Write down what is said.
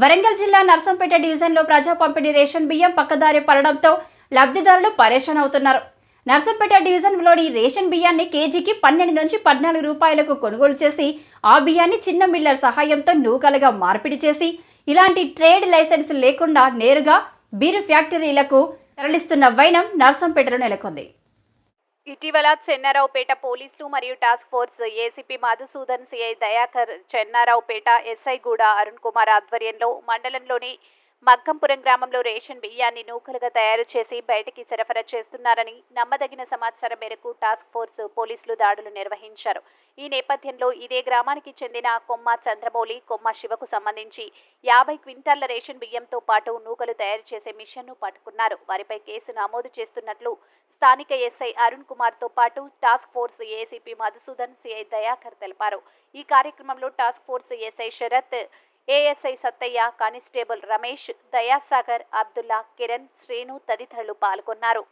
వరంగల్ జిల్లా నర్సంపేట డివిజన్లో ప్రజా పంపిణీ రేషన్ బియ్యం పక్కదారి పడడంతో లబ్ధిదారులు పరేషాన్ అవుతున్నారు. నర్సంపేట డివిజన్లోని రేషన్ బియ్యాన్ని కేజీకి పన్నెండు నుంచి పద్నాలుగు రూపాయలకు కొనుగోలు చేసి ఆ బియ్యాన్ని చిన్న మిల్లర్ సహాయంతో నూకలుగా మార్పిడి చేసి ఇలాంటి ట్రేడ్ లైసెన్స్ లేకుండా నేరుగా బీరు ఫ్యాక్టరీలకు తరలిస్తున్న వైనం నర్సంపేటలో నెలకొంది. ఇటీవల చెన్నారావుపేట పోలీసులు మరియు task force ACP Madhusudan CI Dayakar Chennaraopet SI Guda Arun Kumar ఆధ్వర్యంలో మండలంలోని మగ్గంపురం గ్రామంలో రేషన్ బియ్యాన్ని నూకలుగా తయారు చేసి బయటికి సరఫరా చేస్తున్నారని నమ్మదగిన సమాచారం మేరకు టాస్క్ ఫోర్స్ పోలీసులు దాడులు నిర్వహించారు. ఈ నేపథ్యంలో ఇదే గ్రామానికి చెందిన కొమ్మ చంద్రమౌళి కొమ్మ శివకు సంబంధించి యాభై క్వింటాళ్ళ రేషన్ బియ్యంతో పాటు నూకలు తయారు చేసే మిషన్ను పట్టుకున్నారు. వారిపై కేసు నమోదు చేస్తున్నట్లు స్థానిక ఎస్ఐ అరుణ్ కుమార్తో పాటు task force ACP Madhusudan CI Dayakar తెలిపారు. ఈ కార్యక్రమంలో task force SI Sharath ASI Sattaiah constable Ramesh Dayasagar Abdullah Kiran Srinu తదితరులు పాల్గొన్నారు.